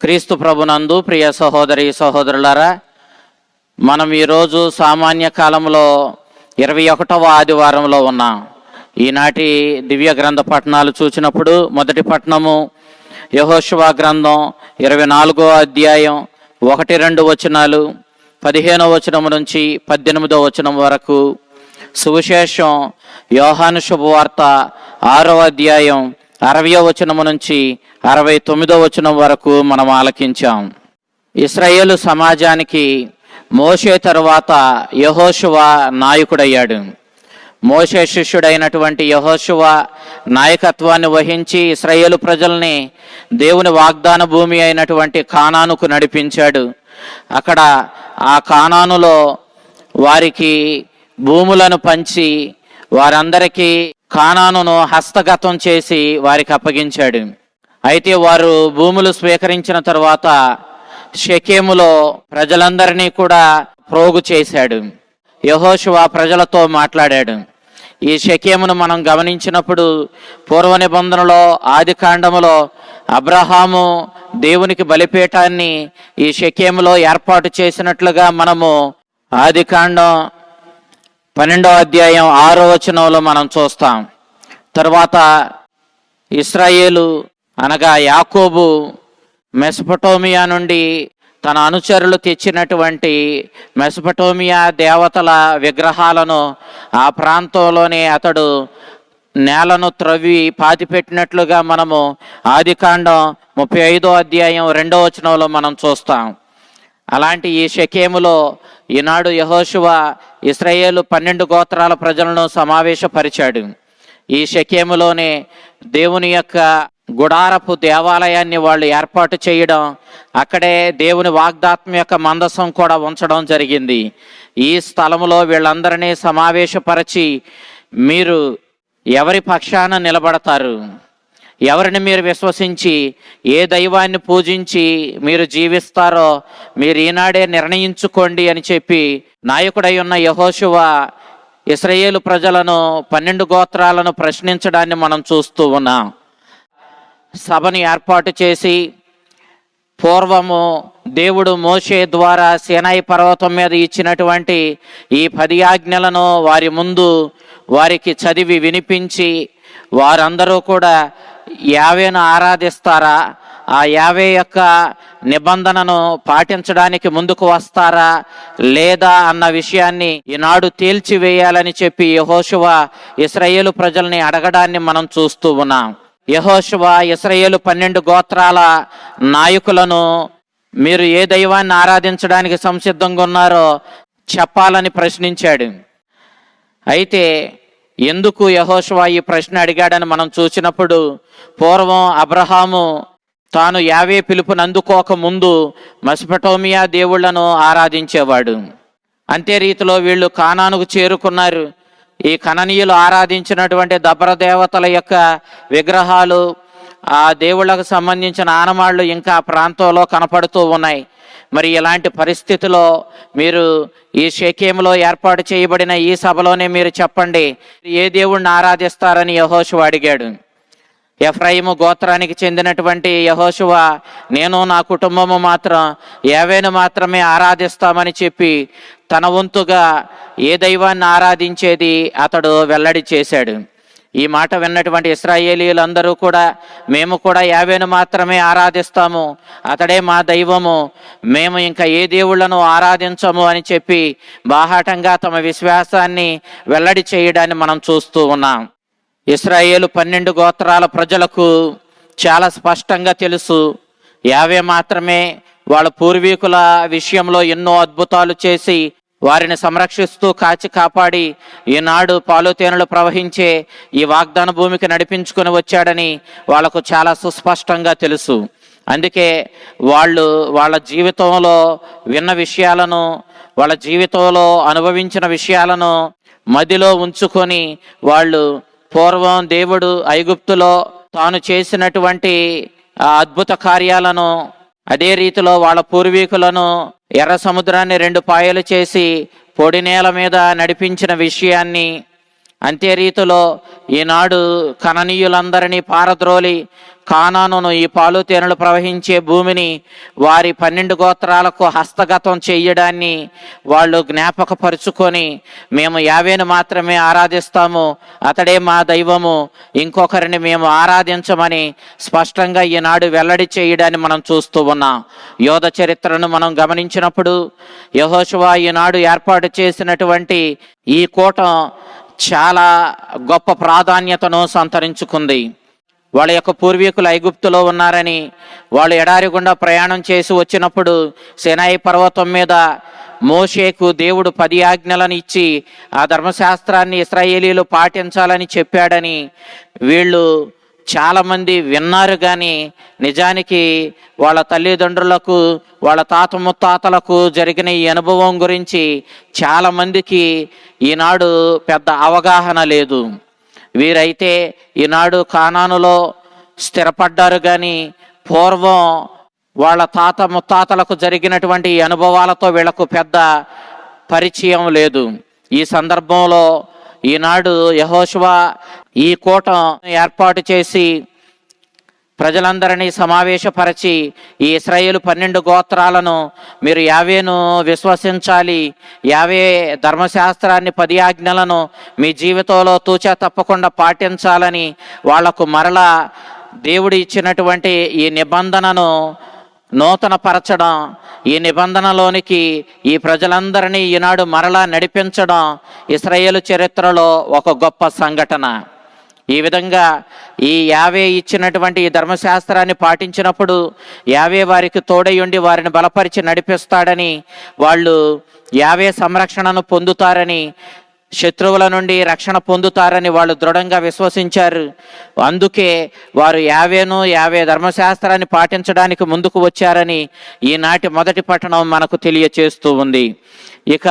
క్రీస్తు ప్రభునందు ప్రియ సహోదరి సహోదరులారా మనం ఈరోజు సామాన్య కాలంలో ఇరవై ఒకటవ ఆదివారంలో ఉన్నాం. ఈనాటి దివ్య గ్రంథ పట్టణాలు చూసినప్పుడు మొదటి పట్టణము యహోశివా గ్రంథం ఇరవై నాలుగో అధ్యాయం ఒకటి రెండు వచనాలు పదిహేనో వచనం నుంచి పద్దెనిమిదో వచనం వరకు సువిశేషం యోహాను శుభవార్త ఆరో అధ్యాయం అరవయో వచనము నుంచి అరవై తొమ్మిదో వచనం వరకు మనం ఆలకించాం. ఇస్రాయేలు సమాజానికి మోషే తరువాత యహోశువ నాయకుడయ్యాడు. మోషే శిష్యుడైనటువంటి యహోశువ నాయకత్వాన్ని వహించి ఇస్రాయేలు ప్రజల్ని దేవుని వాగ్దాన భూమి అయినటువంటి కానానుకు నడిపించాడు. అక్కడ ఆ కానానులో వారికి భూములను పంచి వారందరికీ కానానును హస్తగతం చేసి వారికి అప్పగించాడు. అయితే వారు భూములు స్వీకరించిన తర్వాత షకేములో ప్రజలందరినీ కూడా ప్రోగు చేశాడు. యహోషువ ప్రజలతో మాట్లాడాడు. ఈ షకేమును మనం గమనించినప్పుడు పూర్వ నిబంధనలో ఆది కాండములో అబ్రహాము దేవునికి బలిపీఠాన్ని ఈ షకేములో ఏర్పాటు చేసినట్లుగా మనము ఆది కాండం పన్నెండో అధ్యాయం ఆరో వచనంలో మనం చూస్తాం. తర్వాత ఇస్రాయేలు అనగా యాకోబు మెసపటోమియా నుండి తన అనుచరులు తెచ్చినటువంటి మెసపటోమియా దేవతల విగ్రహాలను ఆ ప్రాంతంలోనే అతడు నేలను త్రవ్వి పాతిపెట్టినట్లుగా మనము ఆదికాండం ముప్పై ఐదో అధ్యాయం రెండో వచనంలో మనం చూస్తాం. అలాంటి ఈ షకేములో ఈనాడు యహోశువ ఇస్రాయేలు పన్నెండు గోత్రాల ప్రజలను సమావేశపరిచాడు. ఈ షకేములోనే దేవుని యొక్క గుడారపు దేవాలయాన్ని వాళ్ళు ఏర్పాటు చేయడం అక్కడే దేవుని వాగ్దాత్మ యొక్క మందసం కూడా ఉంచడం జరిగింది. ఈ స్థలంలో వీళ్ళందరినీ సమావేశపరచి మీరు ఎవరి పక్షాన నిలబడతారు? ఎవరిని మీరు విశ్వసించి ఏ దైవాన్ని పూజించి మీరు జీవిస్తారో మీరు ఈనాడే నిర్ణయించుకోండి అని చెప్పి నాయకుడై ఉన్న యహోశువ ఇస్రయేలు ప్రజలను పన్నెండు గోత్రాలను ప్రశ్నించడాన్ని మనం చూస్తూ ఉన్నాం. సభను ఏర్పాటు చేసి పూర్వము దేవుడు మోషే ద్వారా సేనాయి పర్వతం మీద ఇచ్చినటువంటి ఈ పది ఆజ్ఞలను వారి ముందు వారికి చదివి వినిపించి వారందరూ కూడా యావేను ఆరాధిస్తారా? ఆ యావే యొక్క నిబంధనను పాటించడానికి ముందుకు వస్తారా? లేదా అన్న విషయాన్ని ఈనాడు తేల్చివేయాలని చెప్పి యహోశువ ఇస్రాయేలు ప్రజల్ని అడగడాన్ని మనం చూస్తూ ఉన్నాం. యహోశువ ఇస్రాయేలు పన్నెండు గోత్రాల నాయకులను మీరు ఏ దైవాన్ని ఆరాధించడానికి సంసిద్ధంగా ఉన్నారో చెప్పాలని ప్రశ్నించాడు. అయితే ఎందుకు యహోషువా ఈ ప్రశ్న అడిగాడని మనం చూసినప్పుడు పూర్వం అబ్రహాము తాను యావే పిలుపుని అందుకోక ముందు మసిపటోమియా దేవుళ్ళను ఆరాధించేవాడు. అంతే రీతిలో వీళ్ళు కానానుకు చేరుకున్నారు. ఈ కననీయులు ఆరాధించినటువంటి దబర దేవతల యొక్క విగ్రహాలు ఆ దేవుళ్ళకు సంబంధించిన ఆనమాళ్ళు ఇంకా ఆ ప్రాంతంలో కనపడుతూ ఉన్నాయి. మరి ఇలాంటి పరిస్థితిలో మీరు ఈ షేకేములో ఏర్పాటు చేయబడిన ఈ సభలోనే మీరు చెప్పండి ఏ దేవుణ్ణి ఆరాధిస్తారని యహోషువ అడిగాడు. ఎఫ్రాయిము గోత్రానికి చెందినటువంటి యహోషువ నేను నా కుటుంబము మాత్రం ఏవేను మాత్రమే ఆరాధిస్తామని చెప్పి తన వంతుగా ఏ దైవాన్ని ఆరాధించేది? అతడు వెల్లడి చేశాడు. ఈ మాట విన్నటువంటి ఇస్రాయేలీలందరూ కూడా మేము కూడా యావేను మాత్రమే ఆరాధిస్తాము. అతడే మా దైవము. మేము ఇంకా ఏ దేవుళ్ళను ఆరాధించము అని చెప్పి బాహాటంగా తమ విశ్వాసాన్ని వెల్లడి చేయడాన్ని మనం చూస్తూ ఉన్నాం. ఇస్రాయేలు పన్నెండు గోత్రాల ప్రజలకు చాలా స్పష్టంగా తెలుసు యావే మాత్రమే వాళ్ళ పూర్వీకుల విషయంలో ఎన్నో అద్భుతాలు చేసి వారిని సంరక్షిస్తూ కాచి కాపాడి ఈనాడు పాలుతేనెలు ప్రవహించే ఈ వాగ్దాన భూమికి నడిపించుకొని వచ్చాడని వాళ్ళకు చాలా సుస్పష్టంగా తెలుసు. అందుకే వాళ్ళు వాళ్ళ జీవితంలో విన్న విషయాలను వాళ్ళ జీవితంలో అనుభవించిన విషయాలను మదిలో ఉంచుకొని వాళ్ళు పూర్వం దేవుడు ఐగుప్తులో తాను చేసినటువంటి అద్భుత కార్యాలను అదే రీతిలో వాళ్ళ పూర్వీకులను ఎర్ర సముద్రాన్ని రెండు పాయలు చేసి పొడి నేల మీద నడిపించిన విషయాన్ని అంతే రీతిలో ఈనాడు కననీయులందరినీ పారద్రోలి కానాను ఈ పాలు తేనెలు ప్రవహించే భూమిని వారి పన్నెండు గోత్రాలకు హస్తగతం చేయడాన్ని వాళ్ళు జ్ఞాపకపరుచుకొని మేము యావేను మాత్రమే ఆరాధిస్తాము అతడే మా దైవము ఇంకొకరిని మేము ఆరాధించమని స్పష్టంగా ఈనాడు వెల్లడి చేయడాన్ని మనం చూస్తూ ఉన్నాం. యోధ చరిత్రను మనం గమనించినప్పుడు యహోశివా ఈనాడు ఏర్పాటు చేసినటువంటి ఈ కూటం చాలా గొప్ప ప్రాధాన్యతను సంతరించుకుంది. వాళ్ళ యొక్క పూర్వీకులు ఐగుప్తులో ఉన్నారని వాళ్ళు ఎడారి గుండా ప్రయాణం చేసి వచ్చినప్పుడు సెనాయి పర్వతం మీద మోషేకు దేవుడు పది ఆజ్ఞలను ఇచ్చి ఆ ధర్మశాస్త్రాన్ని ఇస్రాయేలీలు పాటించాలని చెప్పాడని వీళ్ళు చాలామంది విన్నారు కానీ నిజానికి వాళ్ళ తల్లిదండ్రులకు వాళ్ళ తాత ముత్తాతలకు జరిగిన ఈ అనుభవం గురించి చాలామందికి ఈనాడు పెద్ద అవగాహన లేదు. వీరైతే ఈనాడు కానానులో స్థిరపడ్డారు కానీ పూర్వం వాళ్ళ తాత ముత్తాతలకు జరిగినటువంటి అనుభవాలతో వీళ్ళకు పెద్ద పరిచయం లేదు. ఈ సందర్భంలో ఈనాడు యహోశివ ఈ కూటం ఏర్పాటు చేసి ప్రజలందరినీ సమావేశపరచి ఈ ఇస్రాయేలు పన్నెండు గోత్రాలను మీరు యావేను విశ్వసించాలి. యావే ధర్మశాస్త్రాన్ని పది ఆజ్ఞలను మీ జీవితంలో తూచా తప్పకుండా పాటించాలని వాళ్ళకు మరలా దేవుడు ఇచ్చినటువంటి ఈ నిబంధనను నూతన పరచడం ఈ నిబంధనలోనికి ఈ ప్రజలందరినీ ఈనాడు మరలా నడిపించడం ఇస్రాయేలు చరిత్రలో ఒక గొప్ప సంఘటన. ఈ విధంగా ఈ యావే ఇచ్చినటువంటి ఈ ధర్మశాస్త్రాన్ని పాటించినప్పుడు యావే వారికి తోడయుండి వారిని బలపరిచి నడిపిస్తాడని వాళ్ళు యావే సంరక్షణను పొందుతారని శత్రువుల నుండి రక్షణ పొందుతారని వాళ్ళు దృఢంగా విశ్వసించారు. అందుకే వారు యావేను యావే ధర్మశాస్త్రాన్ని పాటించడానికి ముందుకు వచ్చారని ఈనాటి మొదటి పట్టణం మనకు తెలియచేస్తూ ఉంది. ఇక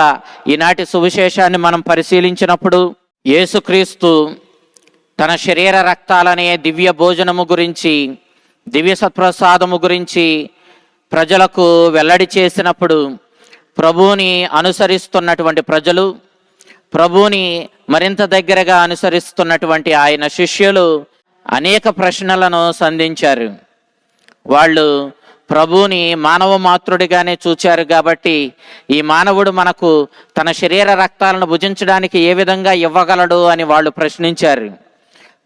ఈనాటి సువిశేషాన్ని మనం పరిశీలించినప్పుడు యేసుక్రీస్తు తన శరీర రక్తాలనే దివ్య భోజనము గురించి దివ్య సత్ప్రసాదము గురించి ప్రజలకు వెల్లడి చేసినప్పుడు ప్రభువుని అనుసరిస్తున్నటువంటి ప్రజలు ప్రభువుని మరింత దగ్గరగా అనుసరిస్తున్నటువంటి ఆయన శిష్యులు అనేక ప్రశ్నలను సంధించారు. వాళ్ళు ప్రభువుని మానవ మాతృడిగానే చూచారు కాబట్టి ఈ మానవుడు మనకు తన శరీర రక్తాలను భుజించడానికి ఏ విధంగా ఇవ్వగలడు అని వాళ్ళు ప్రశ్నించారు.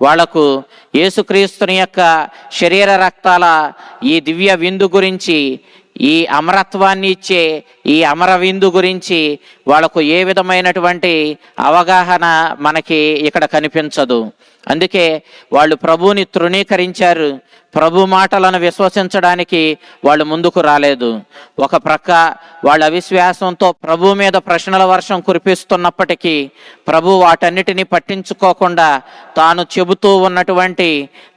వాళ్ళకు యేసుక్రీస్తుని యొక్క శరీర రక్తాల ఈ దివ్య విందు గురించి ఈ అమరత్వాన్ని ఇచ్చే ఈ అమరవిందు గురించి వాళ్ళకు ఏ విధమైనటువంటి అవగాహన మనకి ఇక్కడ కనిపించదు. అందుకే వాళ్ళు ప్రభువుని తృణీకరించారు. ప్రభు మాటలను విశ్వసించడానికి వాళ్ళు ముందుకు రాలేదు. ఒక ప్రక్క వాళ్ళ అవిశ్వాసంతో ప్రభు మీద ప్రశ్నల వర్షం కురిపిస్తున్నప్పటికీ ప్రభు వాటన్నిటిని పట్టించుకోకుండా తాను చెబుతూ ఉన్నటువంటి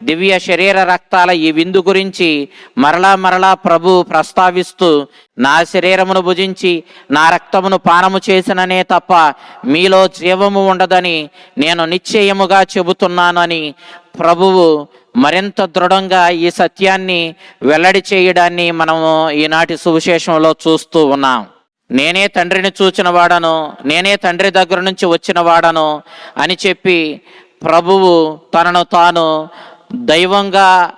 దివ్య శరీర రక్తాల ఈ విందు గురించి మరలా మరలా ప్రభు ప్రస్తావిస్తూ నా శరీరమును భుజించి నా రక్తమును పానము చేసిననే తప్ప మీలో జీవము ఉండదని నేను నిశ్చయముగా అని ప్రభువు మరింత దృఢంగా ఈ సత్యాన్ని వెల్లడి చేయడాన్ని మనము ఈనాటి సువిశేషంలో చూస్తూ ఉన్నాం. నేనే తండ్రిని చూచిన వాడను నేనే తండ్రి దగ్గర నుంచి వచ్చిన వాడను అని చెప్పి ప్రభువు తనను తాను దైవంగా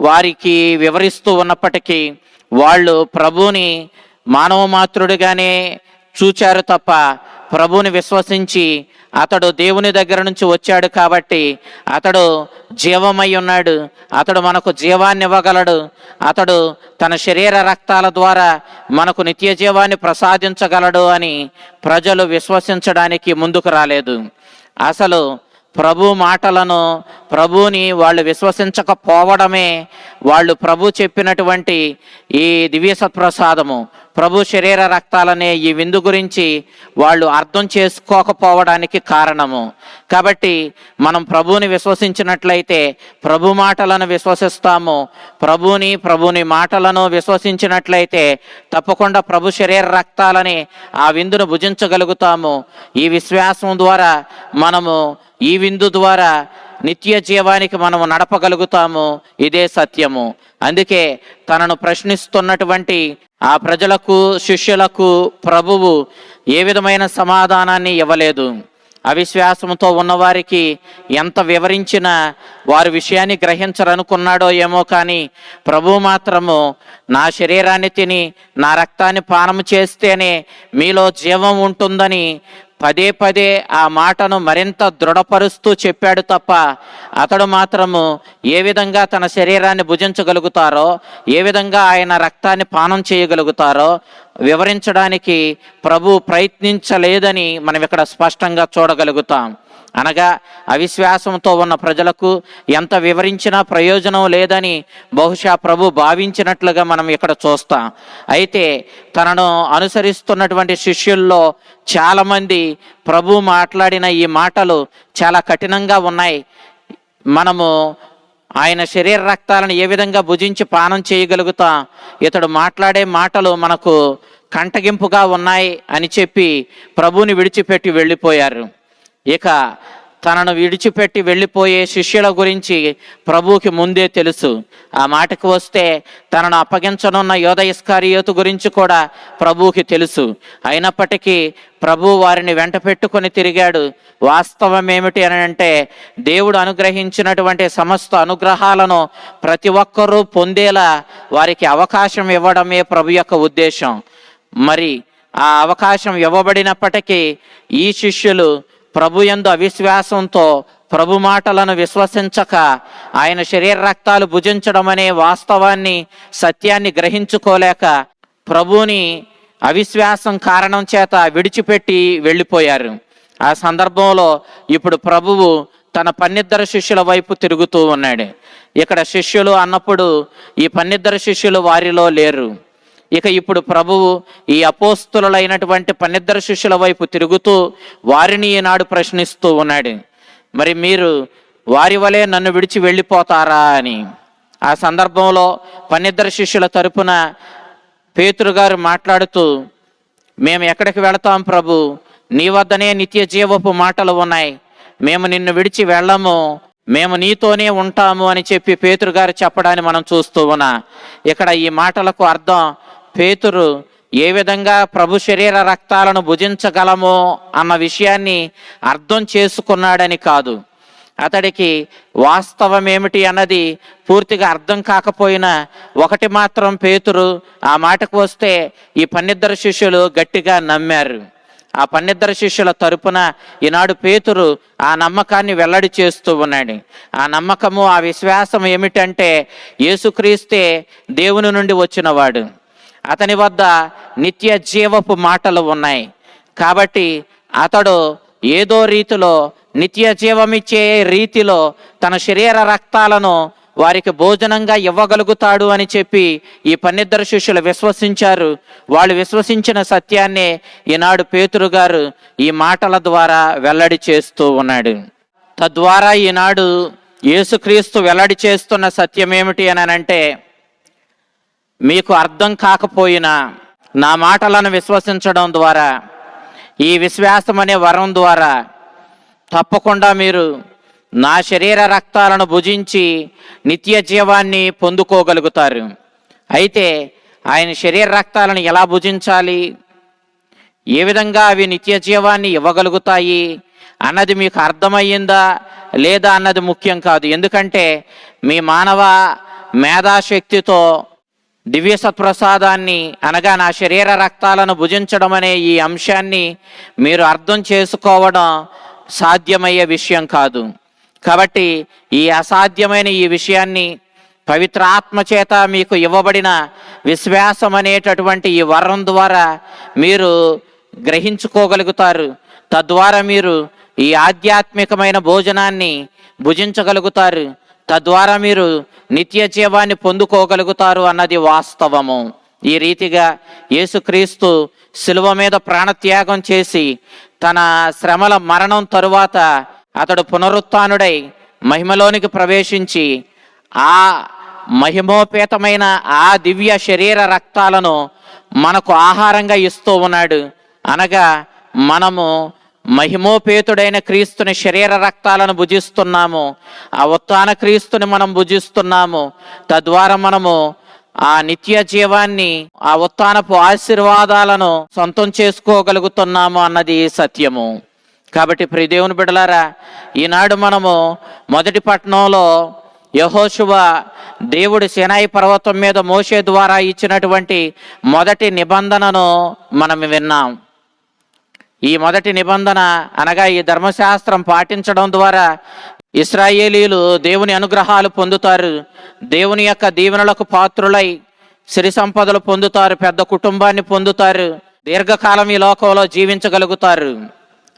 వారికి వివరిస్తూ ఉన్నప్పటికీ వాళ్ళు ప్రభువుని మానవ మాతృడిగానే చూచారు తప్ప ప్రభువుని విశ్వసించి అతడు దేవుని దగ్గర నుంచి వచ్చాడు కాబట్టి అతడు జీవమై ఉన్నాడు. అతడు మనకు జీవాన్ని ఇవ్వగలడు. అతడు తన శరీర రక్తాల ద్వారా మనకు నిత్య జీవాన్ని ప్రసాదించగలడు అని ప్రజలు విశ్వసించడానికి ముందుకు రాలేదు. అసలు ప్రభు మాటలను ప్రభుని వాళ్ళు విశ్వసించకపోవడమే వాళ్ళు ప్రభు చెప్పినటువంటి ఈ దివ్య సత్ప్రసాదము. ప్రభు శరీర రక్తాలనే ఈ విందు గురించి వాళ్ళు అర్థం చేసుకోకపోవడానికి కారణము. కాబట్టి మనం ప్రభుని విశ్వసించినట్లయితే ప్రభు మాటలను విశ్వసిస్తాము. ప్రభుని ప్రభుని మాటలను విశ్వసించినట్లయితే తప్పకుండా ప్రభు శరీర రక్తాలని ఆ విందును భుజించగలుగుతాము. ఈ విశ్వాసం ద్వారా మనము ఈ విందు ద్వారా నిత్య జీవానికి మనము నడపగలుగుతాము. ఇదే సత్యము. అందుకే తనను ప్రశ్నిస్తున్నటువంటి ఆ ప్రజలకు శిష్యులకు ప్రభువు ఏ విధమైన సమాధానాన్ని ఇవ్వలేదు. అవిశ్వాసంతో ఉన్నవారికి ఎంత వివరించినా వారి విషయాన్ని గ్రహించరనుకున్నాడో ఏమో కానీ ప్రభు మాత్రము నా శరీరాన్ని తిని నా రక్తాన్ని పానం చేస్తేనే మీలో జీవం ఉంటుందని పదే పదే ఆ మాటను మరింత దృఢపరుస్తూ చెప్పాడు తప్ప అతడు మాత్రము ఏ విధంగా తన శరీరాన్ని భుజించగలుగుతారో ఏ విధంగా ఆయన రక్తాన్ని పానం చేయగలుగుతారో వివరించడానికి ప్రభు ప్రయత్నించలేదని మనం ఇక్కడ స్పష్టంగా చూడగలుగుతాం. అనగా అవిశ్వాసంతో ఉన్న ప్రజలకు ఎంత వివరించినా ప్రయోజనం లేదని బహుశా ప్రభు భావించినట్లుగా మనం ఇక్కడ చూస్తాం. అయితే తనను అనుసరిస్తున్నటువంటి శిష్యుల్లో చాలామంది ప్రభు మాట్లాడిన ఈ మాటలు చాలా కఠినంగా ఉన్నాయి. మనము ఆయన శరీర రక్తాలను ఏ విధంగా భుజించి పానం చేయగలుగుతాం? ఇతడు మాట్లాడే మాటలు మనకు కంటగింపుగా ఉన్నాయి అని చెప్పి ప్రభుని విడిచిపెట్టి వెళ్ళిపోయారు. ఇక తనను విడిచిపెట్టి వెళ్ళిపోయే శిష్యుల గురించి ప్రభువుకి ముందే తెలుసు. ఆ మాటకు వస్తే తనను అప్పగించనున్న యోధయస్కారియోతు గురించి కూడా ప్రభువుకి తెలుసు. అయినప్పటికీ ప్రభు వారిని వెంట పెట్టుకొని తిరిగాడు. వాస్తవం ఏమిటి అని అంటే దేవుడు అనుగ్రహించినటువంటి సమస్త అనుగ్రహాలను ప్రతి ఒక్కరూ పొందేలా వారికి అవకాశం ఇవ్వడమే ప్రభు యొక్క ఉద్దేశం. మరి ఆ అవకాశం ఇవ్వబడినప్పటికీ ఈ శిష్యులు ప్రభు యందు అవిశ్వాసంతో ప్రభు మాటలను విశ్వసించక ఆయన శరీర రక్తాలు భుజించడం అనే వాస్తవాన్ని సత్యాన్ని గ్రహించుకోలేక ప్రభుని అవిశ్వాసం కారణం చేత విడిచిపెట్టి వెళ్ళిపోయారు. ఆ సందర్భంలో ఇప్పుడు ప్రభువు తన పన్నిద్దరు శిష్యుల వైపు తిరుగుతూ ఉన్నాడు. ఇక్కడ శిష్యులు అన్నప్పుడు ఈ పన్నిద్దరు శిష్యులు వారిలో లేరు. ఇక ఇప్పుడు ప్రభువు ఈ అపోస్తులైనటువంటి పన్నిద్దరు శిష్యుల వైపు తిరుగుతూ వారిని ఈనాడు ప్రశ్నిస్తూ ఉన్నాడు. మరి మీరు వారి వలె నన్ను విడిచి వెళ్ళిపోతారా అని. ఆ సందర్భంలో పన్నిద్దరు శిష్యుల తరపున పేతురు గారు మాట్లాడుతూ మేము ఎక్కడికి వెళతాం ప్రభు? నీ వద్దనే నిత్య జీవపు మాటలు ఉన్నాయి. మేము నిన్ను విడిచి వెళ్ళము. మేము నీతోనే ఉంటాము అని చెప్పి పేతురు గారు చెప్పడాన్ని మనం చూస్తూ ఉన్నా. ఇక్కడ ఈ మాటలకు అర్థం పేతురు ఏ విధంగా ప్రభు శరీర రక్తాలను భుజించగలమో అన్న విషయాన్ని అర్థం చేసుకున్నాడని కాదు. అతడికి వాస్తవం ఏమిటి అన్నది పూర్తిగా అర్థం కాకపోయినా ఒకటి మాత్రం పేతురు ఆ మాటకు వస్తే ఈ పన్నిద్దరు శిష్యులు గట్టిగా నమ్మారు. ఆ పన్నిద్దరు శిష్యుల తరపున ఈనాడు పేతురు ఆ నమ్మకాన్ని వెల్లడి చేస్తూ ఉన్నాడు. ఆ నమ్మకము ఆ విశ్వాసం ఏమిటంటే యేసుక్రీస్తే దేవుని నుండి వచ్చినవాడు. అతని వద్ద నిత్య జీవపు మాటలు ఉన్నాయి. కాబట్టి అతడు ఏదో రీతిలో నిత్య జీవమిచ్చే రీతిలో తన శరీర రక్తాలను వారికి భోజనంగా ఇవ్వగలుగుతాడు అని చెప్పి ఈ పన్నిద్దరు శిష్యులు విశ్వసించారు. వాళ్ళు విశ్వసించిన సత్యాన్నే ఈనాడు పేతురు గారు ఈ మాటల ద్వారా వెల్లడి చేస్తూ ఉన్నాడు. తద్వారా ఈనాడు యేసుక్రీస్తు వెల్లడి చేస్తున్న సత్యం ఏమిటి అని అంటే మీకు అర్థం కాకపోయినా నా మాటలను విశ్వసించడం ద్వారా ఈ విశ్వాసం అనే వరం ద్వారా తప్పకుండా మీరు నా శరీర రక్తాలను భుజించి నిత్య జీవాన్ని పొందుకోగలుగుతారు. అయితే ఆయన శరీర రక్తాలను ఎలా భుజించాలి? ఏ విధంగా అవి నిత్య జీవాన్ని ఇవ్వగలుగుతాయి అన్నది మీకు అర్థమయ్యిందా లేదా అన్నది ముఖ్యం కాదు. ఎందుకంటే మీ మానవ మేధాశక్తితో దివ్య సత్ప్రసాదాన్ని అనగా నా శరీర రక్తాలను భుజించడం అనే ఈ అంశాన్ని మీరు అర్థం చేసుకోవడం సాధ్యమయ్యే విషయం కాదు. కాబట్టి ఈ అసాధ్యమైన ఈ విషయాన్ని పవిత్ర ఆత్మచేత మీకు ఇవ్వబడిన విశ్వాసం అనేటటువంటి ఈ వరం ద్వారా మీరు గ్రహించుకోగలుగుతారు. తద్వారా మీరు ఈ ఆధ్యాత్మికమైన భోజనాన్ని భుజించగలుగుతారు. తద్వారా మీరు నిత్య జీవాన్ని పొందుకోగలుగుతారు అన్నది వాస్తవము. ఈ రీతిగా యేసుక్రీస్తు శిలువ మీద ప్రాణత్యాగం చేసి తన శ్రమల మరణం తరువాత అతడు పునరుత్నుడై మహిమలోనికి ప్రవేశించి ఆ మహిమోపేతమైన ఆ దివ్య శరీర రక్తాలను మనకు ఆహారంగా ఇస్తూ ఉన్నాడు. అనగా మనము మహిమోపేతుడైన క్రీస్తుని శరీర రక్తాలను భుజిస్తున్నాము. ఆ ఉత్తాన క్రీస్తుని మనం భుజిస్తున్నాము. తద్వారా మనము ఆ నిత్య జీవాన్ని ఆ ఉత్తానపు ఆశీర్వాదాలను సొంతం చేసుకోగలుగుతున్నాము అన్నది సత్యము. కాబట్టి ప్రిదేవుని బిడలారా ఈనాడు మనము మొదటి పట్టణంలో యహోశువ దేవుడి సినాయి పర్వతం మీద మోసే ద్వారా ఇచ్చినటువంటి మొదటి నిబంధనను మనం విన్నాం. ఈ మొదటి నిబంధన అనగా ఈ ధర్మశాస్త్రం పాటించడం ద్వారా ఇస్రాయేలీలు దేవుని అనుగ్రహాలు పొందుతారు. దేవుని యొక్క దీవెనలకు పాత్రులై సిరి సంపదలు పొందుతారు పెద్ద కుటుంబాన్ని పొందుతారు దీర్ఘకాలం ఈ లోకంలో జీవించగలుగుతారు.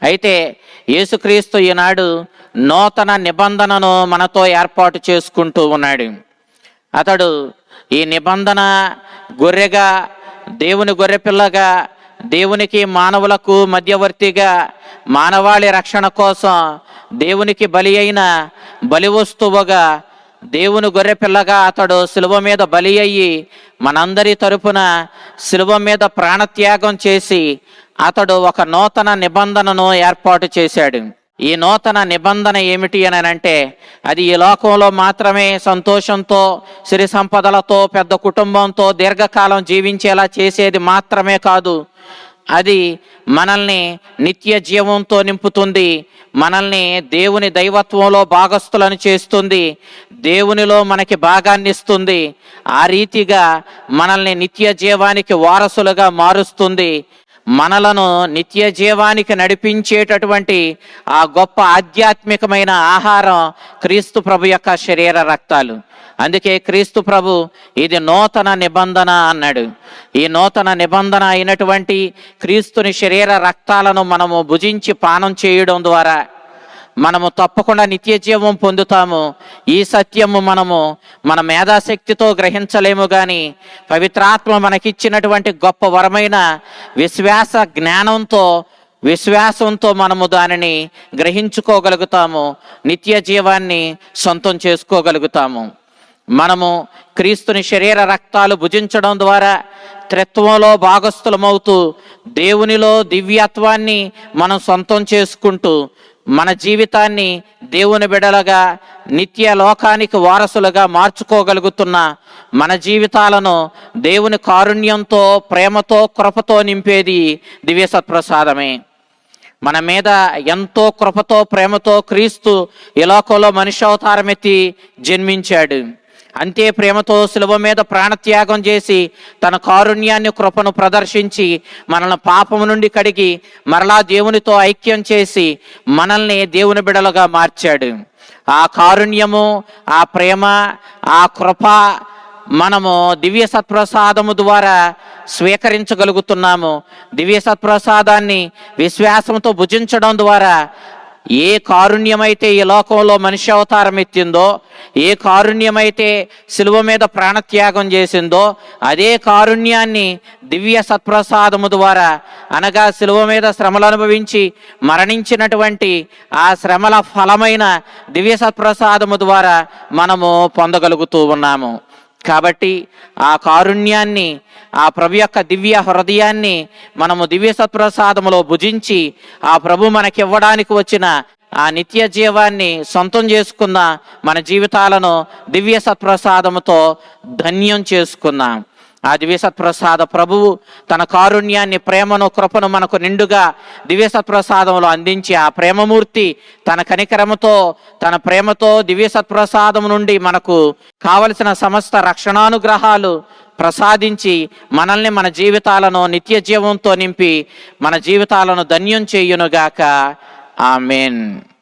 అయితే యేసుక్రీస్తు ఈనాడు నూతన నిబంధనను మనతో ఏర్పాటు చేసుకుంటూ ఉన్నాడు. అతడు ఈ నిబంధన గొర్రెగా దేవుని గొర్రెపిల్లగా దేవునికి మానవులకు మధ్యవర్తిగా మానవాళి రక్షణ కోసం దేవునికి బలి అయిన బలి వస్తువుగా దేవుని గొర్రెపిల్లగా అతడు శిలువ మీద బలి అయ్యి మనందరి తరపున శిలువ మీద ప్రాణత్యాగం చేసి అతడు ఒక నూతన నిబంధనను ఏర్పాటు చేశాడు. ఈ నూతన నిబంధన ఏమిటి అని అంటే అది ఈ లోకంలో మాత్రమే సంతోషంతో సిరి సంపదలతో పెద్ద కుటుంబంతో దీర్ఘకాలం జీవించేలా చేసేది మాత్రమే కాదు. అది మనల్ని నిత్య జీవంతో నింపుతుంది మనల్ని దేవుని దైవత్వంలో భాగస్థులను చేస్తుంది దేవునిలో మనకి భాగాన్ని ఇస్తుంది. ఆ రీతిగా మనల్ని నిత్య జీవానికి వారసులుగా మారుస్తుంది. మనలను నిత్య జీవానికి నడిపించేటటువంటి ఆ గొప్ప ఆధ్యాత్మికమైన ఆహారం క్రీస్తు ప్రభు యొక్క శరీర రక్తాలు. అందుకే క్రీస్తు ప్రభు ఇది నూతన నిబంధన అన్నాడు. ఈ నూతన నిబంధన అయినటువంటి క్రీస్తుని శరీర రక్తాలను మనము భుజించి పానం చేయడం ద్వారా మనము తప్పకుండా నిత్య జీవం పొందుతాము. ఈ సత్యము మనము మన మేధాశక్తితో గ్రహించలేము కానీ పవిత్రాత్మ మనకిచ్చినటువంటి గొప్ప వరమైన విశ్వాస జ్ఞానంతో విశ్వాసంతో మనము దానిని గ్రహించుకోగలుగుతాము. నిత్య జీవాన్ని సొంతం చేసుకోగలుగుతాము. మనము క్రీస్తుని శరీర రక్తాలు భుజించడం ద్వారా త్రిత్వంలో భాగస్థులమవుతూ దేవునిలో దివ్యత్వాన్ని మనం సొంతం చేసుకుంటూ మన జీవితాన్ని దేవుని బిడలగా నిత్య లోకానికి వారసులుగా మార్చుకోగలుగుతున్న మన జీవితాలను దేవుని కారుణ్యంతో ప్రేమతో కృపతో నింపేది దివ్య సత్ప్రసాదమే. మన మీద ఎంతో కృపతో ప్రేమతో క్రీస్తు ఈ లోకంలో మనిషి అవతారమెత్తి జన్మించాడు. అంతే ప్రేమతో శిలువ మీద ప్రాణత్యాగం చేసి తన కారుణ్యాన్ని కృపను ప్రదర్శించి మనల్ని పాపము నుండి కడిగి మరలా దేవునితో ఐక్యం చేసి మనల్ని దేవుని బిడలుగా మార్చాడు. ఆ కారుణ్యము ఆ ప్రేమ ఆ కృప మనము దివ్య సత్ప్రసాదము ద్వారా స్వీకరించగలుగుతున్నాము. దివ్య సత్ప్రసాదాన్ని విశ్వాసంతో భుజించడం ద్వారా ఏ కారుణ్యమైతే ఈ లోకంలో మనిషి అవతారం ఎత్తిందో ఏ కారుణ్యమైతే శిలువ మీద ప్రాణత్యాగం చేసిందో అదే కారుణ్యాన్ని దివ్య సత్ప్రసాదము ద్వారా అనగా శిలువ మీద శ్రమలు అనుభవించి మరణించినటువంటి ఆ శ్రమల ఫలమైన దివ్య సత్ప్రసాదము ద్వారా మనము పొందగలుగుతూ ఉన్నాము. కాబట్టి ఆ కారుణ్యాన్ని ఆ ప్రభు యొక్క దివ్య హృదయాన్ని మనము దివ్య సత్ప్రసాదములో భుజించి ఆ ప్రభు మనకివ్వడానికి వచ్చిన ఆ నిత్య జీవాన్ని సొంతం చేసుకున్న మన జీవితాలను దివ్య సత్ప్రసాదముతో ధన్యం చేసుకుందాం ఆ దివ్యసత్ప్రసాద ప్రభువు తన కారుణ్యాన్ని ప్రేమను కృపను మనకు నిండుగా దివ్యసత్ప్రసాదంలో అందించి ఆ ప్రేమమూర్తి తన కనికరముతో తన ప్రేమతో దివ్యసత్ప్రసాదం నుండి మనకు కావలసిన సమస్త రక్షణానుగ్రహాలు ప్రసాదించి మనల్ని మన జీవితాలను నిత్య జీవంతో నింపి మన జీవితాలను ధన్యం చేయునుగాక. ఆమెన్.